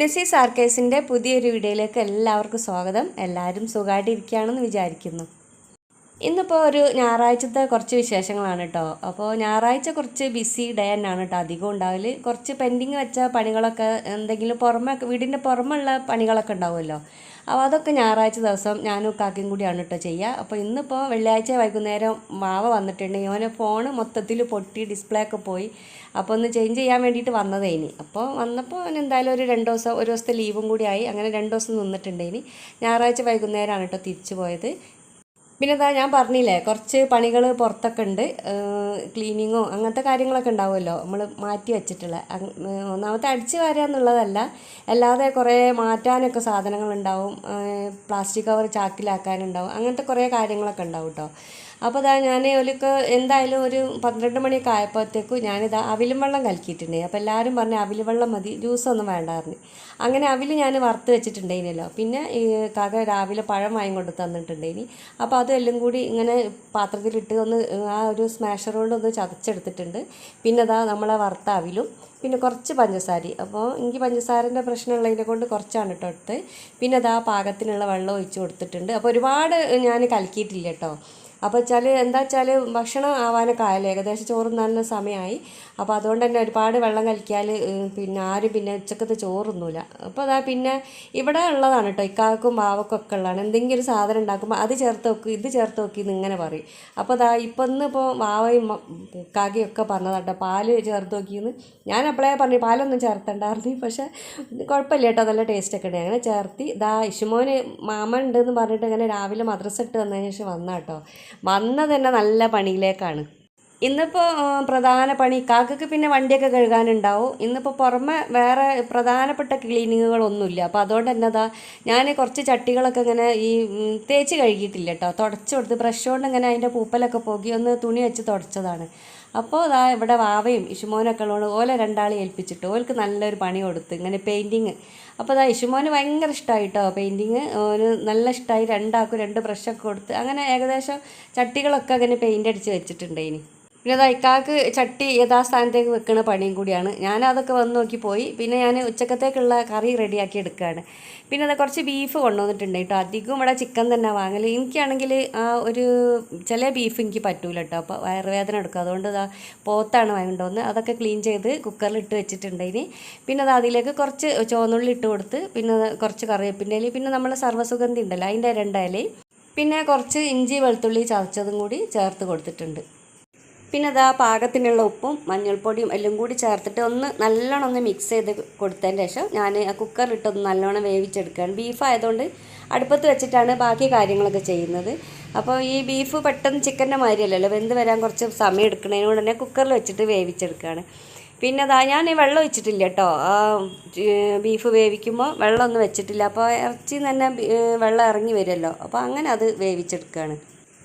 നെസീസ് ആർക്കേസിന്റെ പുതിയൊരു വീഡിയോയിലേക്ക് എല്ലാവർക്കും സ്വാഗതം. എല്ലാവരും സുഖമായിട്ടിരിക്കുകയാണെന്ന് വിചാരിക്കുന്നു. ഇന്നിപ്പോൾ ഒരു ഞായറാഴ്ചത്തെ കുറച്ച് വിശേഷങ്ങളാണ് കേട്ടോ അപ്പോൾ ഞായറാഴ്ച കുറച്ച് ബിസി ഡേ തന്നെയാണ് കേട്ടോ അധികം ഉണ്ടാവില്ല കുറച്ച് പെൻഡിങ് വെച്ച പണികളൊക്കെ എന്തെങ്കിലും പുറമെ വീടിന്റെ പുറമുള്ള പണികളൊക്കെ ഉണ്ടാവുമല്ലോ. അപ്പോൾ അതൊക്കെ ഞായറാഴ്ച ദിവസം ഞാനും കാക്കയും കൂടിയാണ് കേട്ടോ ചെയ്യുക അപ്പോൾ ഇന്നിപ്പോൾ വെള്ളിയാഴ്ച വൈകുന്നേരം മാവ വന്നിട്ടുണ്ട്. ഇവനെ ഫോൺ മൊത്തത്തിൽ പൊട്ടി ഡിസ്പ്ലേ ഒക്കെ പോയി. അപ്പോൾ ഒന്ന് ചേഞ്ച് ചെയ്യാൻ വേണ്ടിയിട്ട് വന്നതേനി അപ്പോൾ വന്നപ്പോൾ അവൻ എന്തായാലും ഒരു രണ്ട് ദിവസം ഒരു ദിവസത്തെ ലീവും കൂടി ആയി. അങ്ങനെ രണ്ട് ദിവസം നിന്നിട്ടുണ്ടേനി. ഞായറാഴ്ച വൈകുന്നേരമാണ് കേട്ടോ തിരിച്ചു പോയത്. പിന്നെ ഞാൻ പറഞ്ഞില്ലേ കുറച്ച് പണികൾ പുറത്തൊക്കെ ഉണ്ട്. ക്ലീനിങ്ങോ അങ്ങനത്തെ കാര്യങ്ങളൊക്കെ ഉണ്ടാവുമല്ലോ. നമ്മൾ മാറ്റി വെച്ചിട്ടുള്ള. ഒന്നാമത്തെ അടിച്ച് വാരുക എന്നുള്ളതല്ല. അല്ലാതെ കുറേ മാറ്റാനൊക്കെ സാധനങ്ങളുണ്ടാവും. Plastic cover ചാക്കിലാക്കാനുണ്ടാവും. അങ്ങനത്തെ കുറേ കാര്യങ്ങളൊക്കെ ഉണ്ടാവും കേട്ടോ അപ്പോൾ അതാ ഞാൻ ഒലിക്ക് എന്തായാലും ഒരു പന്ത്രണ്ട് മണിയൊക്കെ ആയപ്പോഴത്തേക്കും ഞാനിതാ അവിലും വെള്ളം കലക്കിയിട്ടുണ്ട്. അപ്പോൾ എല്ലാവരും പറഞ്ഞു അവിൽ വെള്ളം മതി ജ്യൂസൊന്നും വേണ്ടായിരുന്നു അങ്ങനെ അവിൽ ഞാൻ വറുത്ത് വെച്ചിട്ടുണ്ടായിരുന്നല്ലോ പിന്നെ ഈ കാക്ക രാവിലെ പഴം വാങ്ങി കൊണ്ട് തന്നിട്ടുണ്ടായിനി അപ്പോൾ അതെല്ലാം കൂടി ഇങ്ങനെ പാത്രത്തിലിട്ട് ഒന്ന് ആ ഒരു സ്മാഷർ കൊണ്ട് ഒന്ന് ചതച്ചെടുത്തിട്ടുണ്ട്. പിന്നെ അതാ നമ്മളെ വറുത്ത അവിലും പിന്നെ കുറച്ച് പഞ്ചസാര അപ്പോൾ എനിക്ക് പഞ്ചസാരന്റെ പ്രശ്നമുള്ളതിനെ കൊണ്ട് കുറച്ചാണ് കേട്ടോ എടുത്ത് പിന്നെ അതാ പാകത്തിനുള്ള വെള്ളം ഒഴിച്ച് കൊടുത്തിട്ടുണ്ട്. അപ്പോൾ ഒരുപാട് ഞാൻ കലക്കിയിട്ടില്ല കേട്ടോ അപ്പോൾ വെച്ചാൽ എന്താ വെച്ചാൽ ഭക്ഷണം ആവാനൊക്കെ ആയല്ലോ. ഏകദേശം ചോറ് നല്ല സമയമായി. അപ്പോൾ അതുകൊണ്ട് തന്നെ ഒരുപാട് വെള്ളം കലക്കിയാൽ പിന്നെ ആരും പിന്നെ ഉച്ചക്കത്തെ ചോറൊന്നുമില്ല അപ്പോൾ അതാ പിന്നെ ഇവിടെ ഉള്ളതാണ് കേട്ടോ ഇക്കാക്കും ബാവക്കും ഒക്കെ ഉള്ളതാണ്. എന്തെങ്കിലും ഒരു സാധനം ഉണ്ടാക്കുമ്പോൾ അത് ചേർത്ത് വെക്കും ഇത് ചേർത്ത് വെക്കും ഇങ്ങനെ പറയും. അപ്പോൾ അതാ ഇപ്പം ഇന്ന് ഇപ്പോൾ ബാവയും ഇക്കാക്കയും കാക്കയും ഒക്കെ പറഞ്ഞതാട്ടോ പാൽ ചേർത്ത് നോക്കിയെന്ന് ഞാൻ അപ്പോഴേ പറഞ്ഞു പാലൊന്നും ചേർത്തണ്ടായിരുന്നു പക്ഷേ കുഴപ്പമില്ല കേട്ടോ നല്ല ടേസ്റ്റ് ഒക്കെ ഉണ്ട്. അങ്ങനെ ചേർത്തി. ഇതാ ഇഷുമോന് മാമൻ ഉണ്ടെന്ന് പറഞ്ഞിട്ട് ഇങ്ങനെ രാവിലെ മദ്രസ ഇട്ട് വന്നതിന് ശേഷം വന്ന കേട്ടോ വന്നത് തന്നെ നല്ല പണിയിലേക്കാണ്. ഇന്നിപ്പോൾ പ്രധാന പണി കാക്കയ്ക്ക് പിന്നെ വണ്ടിയൊക്കെ കഴുകാനുണ്ടാവും. ഇന്നിപ്പോൾ പുറമെ വേറെ പ്രധാനപ്പെട്ട ക്ലീനിങ്ങുകളൊന്നുമില്ല. അപ്പോൾ അതുകൊണ്ട് തന്നെ അതാ ഞാൻ കുറച്ച് ചട്ടികളൊക്കെ ഇങ്ങനെ ഈ തേച്ച് കഴുകിയിട്ടില്ല കേട്ടോ. തുടച്ചു കൊടുത്ത് ബ്രഷ് കൊണ്ട് ഇങ്ങനെ അതിന്റെ പൂപ്പലൊക്കെ പോകി ഒന്ന് തുണി വെച്ച് തുടച്ചതാണ്. അപ്പോൾ അതാ ഇവിടെ വാവയും ഇഷുമോനൊക്കെ ഉള്ളതുകൊണ്ട് ഓലെ രണ്ടാളെ ഏൽപ്പിച്ചിട്ട് ഓൽക്ക് നല്ലൊരു പണി കൊടുത്ത് ഇങ്ങനെ പെയിന്റിങ് അപ്പോൾ അതാ ഇഷുമോന് ഭയങ്കര ഇഷ്ടമായി കേട്ടോ പെയിന്റിങ് ഓന് നല്ല ഇഷ്ടമായി രണ്ടാക്കും രണ്ട് ബ്രഷൊക്കെ കൊടുത്ത് അങ്ങനെ ഏകദേശം ചട്ടികളൊക്കെ അങ്ങനെ പെയിന്റ് അടിച്ച് വെച്ചിട്ടുണ്ട് ഇനി പിന്നെ അത് ഇക്കാക്ക് ചട്ടി യഥാസ്ഥാനത്തേക്ക് വെക്കുന്ന പണിയും കൂടിയാണ്. ഞാൻ അതൊക്കെ വന്ന് നോക്കി പോയി. പിന്നെ ഞാൻ ഉച്ചക്കത്തേക്കുള്ള കറി റെഡിയാക്കി എടുക്കുകയാണ് പിന്നെ അത് കുറച്ച് ബീഫ് കൊണ്ടുവന്നിട്ടുണ്ട് കേട്ടോ. അധികം ഇവിടെ ചിക്കൻ തന്നെ വാങ്ങൽ എനിക്കാണെങ്കിൽ ആ ഒരു ചില ബീഫ് എനിക്ക് പറ്റൂല കേട്ടോ. അപ്പോൾ വയറുവേദന എടുക്കും. അതുകൊണ്ട് ഇതാ പോത്താണ് വാങ്ങിക്കൊണ്ടുവന്ന് അതൊക്കെ ക്ലീൻ ചെയ്ത് കുക്കറിൽ ഇട്ട് വെച്ചിട്ടുണ്ട് ഇനി. പിന്നെ അത് അതിലേക്ക് കുറച്ച് ചുവന്നുള്ളി ഇട്ട് കൊടുത്ത് പിന്നെ കുറച്ച് കറിവേപ്പിന്റെ ഇലയും പിന്നെ നമ്മൾ സർവസുഗന്ധി ഉണ്ടല്ലോ അതിന്റെ രണ്ടായാലേ പിന്നെ കുറച്ച് ഇഞ്ചി വെളുത്തുള്ളി ചതച്ചതും കൂടി ചേർത്ത് കൊടുത്തിട്ടുണ്ട്. പിന്നെ അതാ പാകത്തിനുള്ള ഉപ്പും മഞ്ഞൾപ്പൊടിയും എല്ലാം കൂടി ചേർത്തിട്ട് ഒന്ന് നല്ലോണം ഒന്ന് മിക്സ് ചെയ്ത് കൊടുത്തതിന് ശേഷം ഞാൻ ആ കുക്കറിലിട്ടൊന്ന് നല്ലോണം വേവിച്ചെടുക്കുകയാണ്. ബീഫ് ആയതുകൊണ്ട് അടുപ്പത്ത് വെച്ചിട്ടാണ് ബാക്കി കാര്യങ്ങളൊക്കെ ചെയ്യുന്നത്. അപ്പോൾ ഈ ബീഫ് പെട്ടെന്ന് ചിക്കന്റെ മാതിരിയല്ലല്ലോ വെന്ത് വരാൻ കുറച്ച് സമയം എടുക്കുന്നതിനോട് തന്നെ കുക്കറിൽ വെച്ചിട്ട് വേവിച്ചെടുക്കുകയാണ്. പിന്നെ അതാ ഞാൻ വെള്ളം ഒഴിച്ചിട്ടില്ല കേട്ടോ. ബീഫ് വേവിക്കുമ്പോൾ വെള്ളമൊന്നും വെച്ചിട്ടില്ല. അപ്പോൾ ഇറച്ചി തന്നെ വെള്ളം ഇറങ്ങി വരുമല്ലോ. അപ്പോൾ അങ്ങനെ അത് വേവിച്ചെടുക്കുകയാണ്.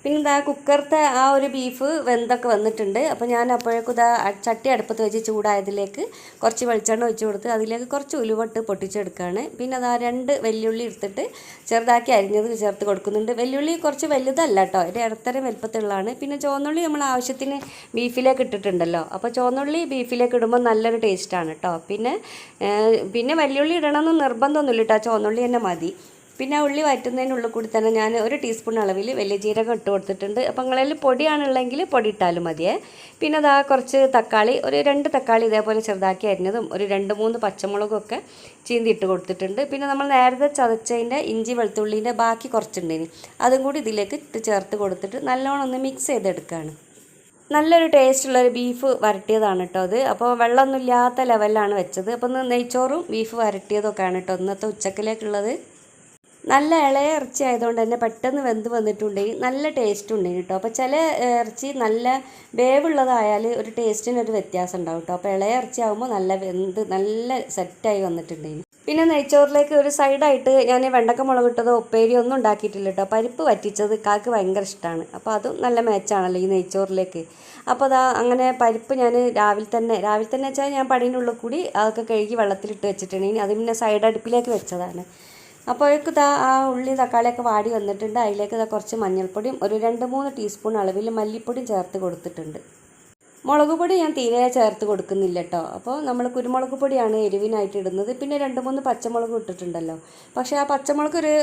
പിന്നെ ഇതാ കുക്കറത്തെ ആ ഒരു ബീഫ് വെന്തൊക്കെ വന്നിട്ടുണ്ട്. അപ്പോൾ ഞാൻ അപ്പോഴേക്കും ഇതാ ചട്ടി അടുപ്പത്ത് വെച്ച് ചൂടായതിലേക്ക് കുറച്ച് വെളിച്ചെണ്ണ ഒഴിച്ച് കൊടുത്ത് അതിലേക്ക് കുറച്ച് ഉലുവട്ട് പൊട്ടിച്ചെടുക്കുകയാണ്. പിന്നെ അതാ രണ്ട് വെല്ലുള്ളി എടുത്തിട്ട് ചെറുതാക്കി അരിഞ്ഞത് ചേർത്ത് കൊടുക്കുന്നുണ്ട്. വെല്ലുള്ളി കുറച്ച് വലുതല്ല കേട്ടോ ഒരു ഇടത്തരം വലുപ്പത്തിലുള്ളതാണ്. പിന്നെ ചുവന്നുള്ളി നമ്മൾ ആവശ്യത്തിന് ബീഫിലേക്ക് ഇട്ടിട്ടുണ്ടല്ലോ അപ്പോൾ ചുവന്നുള്ളി ബീഫിലേക്ക് ഇടുമ്പോൾ നല്ലൊരു ടേസ്റ്റാണ് കേട്ടോ പിന്നെ പിന്നെ വെല്ലുള്ളി ഇടണമെന്ന് നിർബന്ധമൊന്നുമില്ല കേട്ടോ ചുവന്നുള്ളി തന്നെ മതി. പിന്നെ ഉള്ളി വറ്റുന്നതിനുള്ളിൽ കൂടി തന്നെ ഞാൻ ഒരു ടീസ്പൂൺ അളവിൽ വലിയ ജീരകം ഇട്ട് കൊടുത്തിട്ടുണ്ട്. അപ്പോൾ നിങ്ങളിൽ പൊടിയാണുള്ളെങ്കിൽ പൊടി ഇട്ടാലും മതിയേ. പിന്നെ അതാ കുറച്ച് തക്കാളി ഒരു രണ്ട് തക്കാളി ഇതേപോലെ ചെറുതാക്കി അരിഞ്ഞതും ഒരു രണ്ട് മൂന്ന് പച്ചമുളകൊക്കെ ചീന്തി ഇട്ട് കൊടുത്തിട്ടുണ്ട്. പിന്നെ നമ്മൾ നേരത്തെ ചതച്ചതിന്റെ ഇഞ്ചി വെളുത്തുള്ളീന്റെ ബാക്കി കുറച്ചുണ്ടേനി അതും കൂടി ഇതിലേക്ക് ഇട്ട് ചേർത്ത് കൊടുത്തിട്ട് നല്ലോണം ഒന്ന് മിക്സ് ചെയ്തെടുക്കുകയാണ് നല്ലൊരു ടേസ്റ്റുള്ളൊരു ബീഫ് വരട്ടിയതാണ് കേട്ടോ അത്. അപ്പോൾ വെള്ളമൊന്നും ഇല്ലാത്ത ലെവലിലാണ് വെച്ചത്. അപ്പോൾ ഒന്ന് നെയ്ച്ചോറും ബീഫ് വരട്ടിയതൊക്കെയാണ് കേട്ടോ ഇന്നത്തെ ഉച്ചക്കിലേക്കുള്ളത്. നല്ല ഇളയ ഇറച്ചി ആയതുകൊണ്ട് തന്നെ പെട്ടെന്ന് വെന്ത് വന്നിട്ടുണ്ടെങ്കിൽ നല്ല ടേസ്റ്റ് ഉണ്ട് കേട്ടോ. അപ്പോൾ ചില ഇറച്ചി നല്ല വേവുള്ളതായാൽ ഒരു ടേസ്റ്റിനൊരു വ്യത്യാസം ഉണ്ടാവും കേട്ടോ. അപ്പോൾ ഇളയ ഇറച്ചി ആകുമ്പോൾ നല്ല വെന്ത് നല്ല സെറ്റായി വന്നിട്ടുണ്ടെങ്കിൽ പിന്നെ നെയ്ച്ചോറിലേക്ക് ഒരു സൈഡായിട്ട് ഞാൻ വെണ്ടക്ക മുളക് ഇട്ടതോ ഉപ്പേരിയോ ഒന്നും ഉണ്ടാക്കിയിട്ടില്ല കേട്ടോ. പരിപ്പ് വറ്റിച്ചത് കാക്ക് ഭയങ്കര ഇഷ്ടമാണ് അപ്പോൾ അതും നല്ല മാച്ചാണല്ലോ ഈ നെയ്ച്ചോറിലേക്ക്. അപ്പോൾ അതാ അങ്ങനെ പരിപ്പ് ഞാൻ രാവിലെ തന്നെ രാവിലെ തന്നെ വെച്ചാൽ ഞാൻ പടീന്റെ ഉള്ളിൽ കൂടി അതൊക്കെ കഴുകി വെള്ളത്തിലിട്ട് വെച്ചിട്ടുണ്ടെങ്കിൽ അത് പിന്നെ സൈഡ് അടുപ്പിലേക്ക് വെച്ചതാണ്. അപ്പോഴേക്ക് ഇതാ ആ ഉള്ളി തക്കാളിയൊക്കെ വാടി വന്നിട്ടുണ്ട്. അതിലേക്ക് ഇതാ കുറച്ച് മഞ്ഞൾപ്പൊടിയും ഒരു രണ്ട് മൂന്ന് ടീസ്പൂൺ അളവിൽ മല്ലിപ്പൊടിയും ചേർത്ത് കൊടുത്തിട്ടുണ്ട്. മുളക് പൊടി ഞാൻ തീരെ ചേർത്ത് കൊടുക്കുന്നില്ല കേട്ടോ അപ്പോൾ നമ്മൾ കുരുമുളക് പൊടിയാണ് എരിവിനായിട്ട് ഇടുന്നത്. പിന്നെ രണ്ട് മൂന്ന് പച്ചമുളക് ഇട്ടിട്ടുണ്ടല്ലോ. പക്ഷേ ആ പച്ചമുളക് ഒരു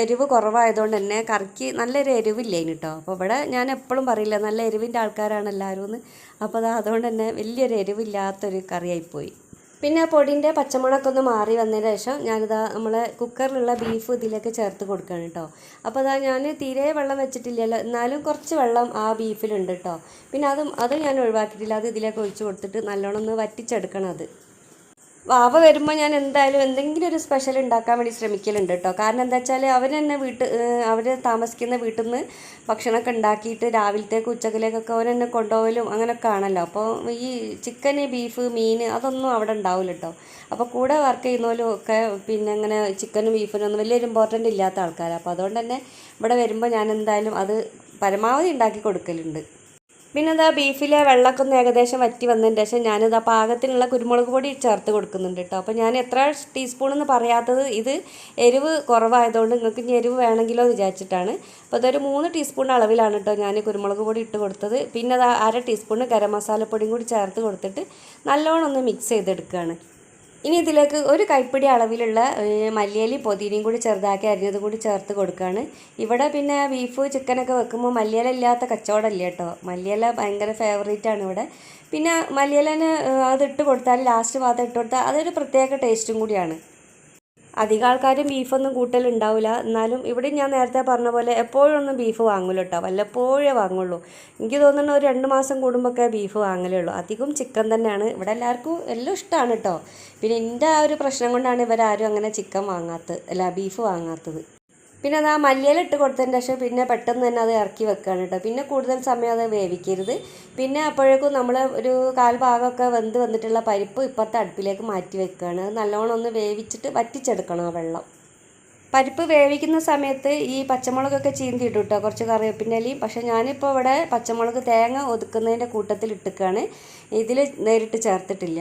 എരിവ് കുറവായതുകൊണ്ട് തന്നെ കറിക്ക് നല്ലൊരു എരിവില്ലേന് കേട്ടോ അപ്പോൾ ഇവിടെ ഞാൻ എപ്പോഴും പറയില്ല നല്ല എരിവിന്റെ ആൾക്കാരാണ് എല്ലാവരും എന്ന്. അപ്പോൾ അത് അതുകൊണ്ട് തന്നെ വലിയൊരു എരിവില്ലാത്തൊരു കറിയായിപ്പോയി. പിന്നെ പൊടിന്റെ പച്ചമുളകൊക്കെ ഒന്ന് മാറി വന്നതിന് ശേഷം ഞാനിതാ നമ്മളെ കുക്കറിലുള്ള ബീഫ് ഇതിലേക്ക് ചേർത്ത് കൊടുക്കുകയാണ് കേട്ടോ. അപ്പോൾ അതാ ഞാൻ തീരെ വെള്ളം വെച്ചിട്ടില്ലല്ലോ. എന്നാലും കുറച്ച് വെള്ളം ആ ബീഫിലുണ്ട് കേട്ടോ. പിന്നെ അതും അത് ഞാൻ ഒഴിവാക്കിയിട്ടില്ല. അത് ഇതിലേക്ക് ഒഴിച്ച് കൊടുത്തിട്ട് നല്ലോണം ഒന്ന് വറ്റിച്ചെടുക്കണം അത്. വാവ വരുമ്പോൾ ഞാൻ എന്തായാലും എന്തെങ്കിലും ഒരു സ്പെഷ്യൽ ഉണ്ടാക്കാൻ വേണ്ടി ശ്രമിക്കലുണ്ട് കേട്ടോ കാരണം എന്താ വെച്ചാൽ അവർ തന്നെ വീട്ട് അവർ താമസിക്കുന്ന വീട്ടിൽ നിന്ന് ഭക്ഷണമൊക്കെ ഉണ്ടാക്കിയിട്ട് രാവിലത്തേക്ക് ഉച്ചക്കിലേക്കൊക്കെ അവർ തന്നെ കൊണ്ടുപോകലും അങ്ങനെയൊക്കെ ആണല്ലോ. അപ്പോൾ ഈ ചിക്കൻ ബീഫ് മീൻ അതൊന്നും അവിടെ ഉണ്ടാവില്ല കേട്ടോ അപ്പോൾ കൂടെ വർക്ക് ചെയ്യുന്നവരും ഒക്കെ പിന്നെ അങ്ങനെ ചിക്കനും ബീഫിനും ഒന്നും വലിയൊരു ഇമ്പോർട്ടന്റ് ഇല്ലാത്ത ആൾക്കാരാണ് അപ്പോൾ അതുകൊണ്ട് തന്നെ ഇവിടെ വരുമ്പോൾ ഞാൻ എന്തായാലും അത് പരമാവധി ഉണ്ടാക്കി കൊടുക്കലുണ്ട്. പിന്നെ എന്താ ബീഫിലെ വെള്ളമൊക്കെ ഒന്ന് ഏകദേശം വറ്റി വന്നതിന് ശേഷം ഞാനിതാ പാകത്തിനുള്ള കുരുമുളക് പൊടി ചേർത്ത് കൊടുക്കുന്നുണ്ട് കേട്ടോ. അപ്പോൾ ഞാൻ എത്ര ടീസ്പൂൺ എന്ന് പറയാത്തത് ഇത് എരിവ് കുറവായതുകൊണ്ട് നിങ്ങൾക്ക് ഇനി എരിവ് വേണമെങ്കിലോ വിചാരിച്ചിട്ടാണ്. അപ്പോൾ അതൊരു മൂന്ന് ടീസ്പൂൺ അളവിലാണ് കേട്ടോ ഞാൻ കുരുമുളക് പൊടി ഇട്ട് കൊടുത്തത്. പിന്നെ അത് അര ടീസ്പൂൺ ഗരം മസാലപ്പൊടിയും കൂടി ചേർത്ത് കൊടുത്തിട്ട് നല്ലോണം ഒന്ന് മിക്സ് ചെയ്തെടുക്കുകയാണ്. ഇനി ഇതിലേക്ക് ഒരു കൈപ്പിടി അളവിലുള്ള മല്ലിയലി പൊതിനയും കൂടി ചെറുതാക്കി അരിഞ്ഞതും കൂടി ചേർത്ത് കൊടുക്കുകയാണ് ഇവിടെ പിന്നെ ബീഫ് ചിക്കനൊക്കെ വെക്കുമ്പോൾ മല്ലിയില ഇല്ലാത്ത കച്ചവടമില്ല കേട്ടോ. മല്ലിയില ഭയങ്കര ഫേവറേറ്റ് ആണ് ഇവിടെ. പിന്നെ മല്ലിയിലന് അത് ഇട്ട് കൊടുത്താൽ ലാസ്റ്റ് ഭാഗത്ത് ഇട്ട് കൊടുത്താൽ അതൊരു പ്രത്യേക ടേസ്റ്റും കൂടിയാണ്. അധികം ആൾക്കാരും ബീഫൊന്നും കൂട്ടലുണ്ടാവില്ല എന്നാലും ഇവിടെ ഞാൻ നേരത്തെ പറഞ്ഞ പോലെ എപ്പോഴൊന്നും ബീഫ് വാങ്ങൂല കേട്ടോ വല്ലപ്പോഴേ വാങ്ങുള്ളൂ. എനിക്ക് തോന്നുന്നു ഒരു രണ്ട് മാസം കൂടുമ്പോഴൊക്കെ ബീഫ് വാങ്ങലേ ഉള്ളൂ അധികം ചിക്കൻ തന്നെയാണ്. ഇവിടെ എല്ലാവർക്കും എല്ലാം ഇഷ്ടമാണ് കേട്ടോ പിന്നെ എന്റെ ആ ഒരു പ്രശ്നം കൊണ്ടാണ് ഇവരാരും അങ്ങനെ ചിക്കൻ വാങ്ങാത്തത് അല്ല ബീഫ് വാങ്ങാത്തത്. പിന്നെ അത് ആ മല്ലിയില ഇട്ട് കൊടുത്തതിന് ശേഷം പിന്നെ പെട്ടെന്ന് തന്നെ അത് ഇറക്കി വെക്കുകയാണ് കേട്ടോ. പിന്നെ കൂടുതൽ സമയം അത് വേവിക്കരുത്. പിന്നെ അപ്പോഴേക്കും നമ്മൾ ഒരു കാൽ ഭാഗമൊക്കെ വെന്ത് വന്നിട്ടുള്ള പരിപ്പ് ഇപ്പുറത്തെ അടുപ്പിലേക്ക് മാറ്റി വെക്കുകയാണ് അത് നല്ലോണം ഒന്ന് വേവിച്ചിട്ട് വറ്റിച്ചെടുക്കണം ആ വെള്ളം. പരിപ്പ് വേവിക്കുന്ന സമയത്ത് ഈ പച്ചമുളകൊക്കെ ചീന്തിയിട്ടു കേട്ടോ. കുറച്ച് കറിവേപ്പിന്റെ പക്ഷേ ഞാനിപ്പോൾ ഇവിടെ പച്ചമുളക് തേങ്ങ ഒതുക്കുന്നതിന്റെ കൂട്ടത്തിൽ ഇട്ടിക്കുകയാണ് ഇതിൽ നേരിട്ട് ചേർത്തിട്ടില്ല.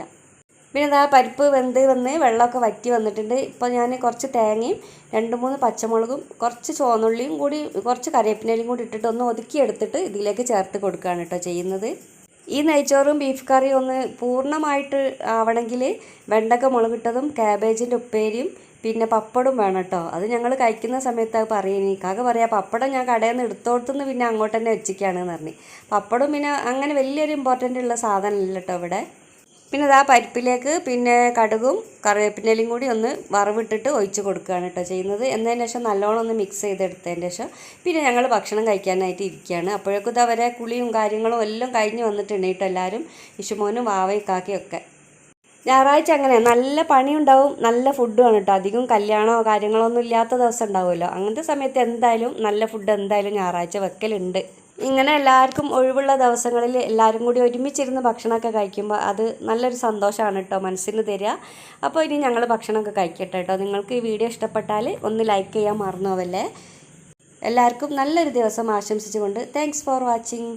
പിന്നെ ഇതാ പരിപ്പ് വെന്ത് വന്ന് വെള്ളമൊക്കെ വറ്റി വന്നിട്ടുണ്ട്. ഇപ്പോൾ ഞാൻ കുറച്ച് തേങ്ങയും രണ്ട് മൂന്ന് പച്ചമുളകും കുറച്ച് ചുവന്നുള്ളിയും കൂടി കുറച്ച് കറിവേപ്പിനയിലും കൂടി ഇട്ടിട്ട് ഒന്ന് ഒതുക്കിയെടുത്തിട്ട് ഇതിലേക്ക് ചേർത്ത് കൊടുക്കുകയാണ് കേട്ടോ ചെയ്യുന്നത്. ഈ നെയ്ച്ചോറും ബീഫ് കറിയും ഒന്ന് പൂർണമായിട്ട് ആവണമെങ്കിൽ വെണ്ടക്ക മുളകിട്ടതും ക്യാബേജിന്റെ ഉപ്പേരിയും പിന്നെ പപ്പടും വേണം കേട്ടോ. അത് ഞങ്ങൾ കഴിക്കുന്ന സമയത്ത് അത് പറയുന്നത് കാക്ക പറയാം പപ്പടം ഞാൻ കടയിൽ നിന്ന് എടുത്തോടത്തുനിന്ന് പിന്നെ അങ്ങോട്ട് തന്നെ വെച്ചിക്കാണെന്ന് പറഞ്ഞു. പപ്പടും പിന്നെ അങ്ങനെ വലിയൊരു ഇമ്പോർട്ടന്റ് ഉള്ള സാധനമല്ല കേട്ടോ ഇവിടെ. പിന്നെ ഇതാ പരിപ്പിലേക്ക് പിന്നെ കടുകും കറിവേപ്പിന്റെലും കൂടി ഒന്ന് വറവിട്ടിട്ട് ഒഴിച്ച് കൊടുക്കുകയാണ് കേട്ടോ ചെയ്യുന്നത്. എന്നതിന് ശേഷം നല്ലോണം ഒന്ന് മിക്സ് ചെയ്തെടുത്തതിന് ശേഷം പിന്നെ ഞങ്ങൾ ഭക്ഷണം കഴിക്കാനായിട്ട് ഇരിക്കുകയാണ്. അപ്പോഴേക്കും ഇത് വരെ കുളിയും കാര്യങ്ങളും എല്ലാം കഴിഞ്ഞ് വന്നിട്ടുണ്ട് കേട്ടോ എല്ലാവരും. ഇഷുമോനും വാവയും കാക്കയൊക്കെ ഞായറാഴ്ച അങ്ങനെ നല്ല പണിയുണ്ടാവും. നല്ല ഫുഡുമാണ് കേട്ടോ. അധികം കല്യാണമോ കാര്യങ്ങളോ ഒന്നും ഇല്ലാത്ത ദിവസം ഉണ്ടാവുമല്ലോ. അങ്ങനത്തെ സമയത്ത് എന്തായാലും നല്ല ഫുഡ് എന്തായാലും ഞായറാഴ്ച വെക്കലുണ്ട്. ഇങ്ങനെ എല്ലാവർക്കും ഒഴിവുള്ള ദിവസങ്ങളിൽ എല്ലാവരും കൂടി ഒരുമിച്ചിരുന്ന് ഭക്ഷണമൊക്കെ കഴിക്കുമ്പോൾ അത് നല്ലൊരു സന്തോഷമാണ് കേട്ടോ മനസ്സിന് തരിക. അപ്പോൾ ഇനി ഞങ്ങൾ ഭക്ഷണമൊക്കെ കഴിക്കട്ടെ കേട്ടോ. നിങ്ങൾക്ക് ഈ വീഡിയോ ഇഷ്ടപ്പെട്ടാൽ ഒന്ന് ലൈക്ക് ചെയ്യാൻ മറന്നു പോവല്ലേ എല്ലാവർക്കും നല്ലൊരു ദിവസം ആശംസിച്ചുകൊണ്ട് താങ്ക്സ് ഫോർ വാച്ചിങ്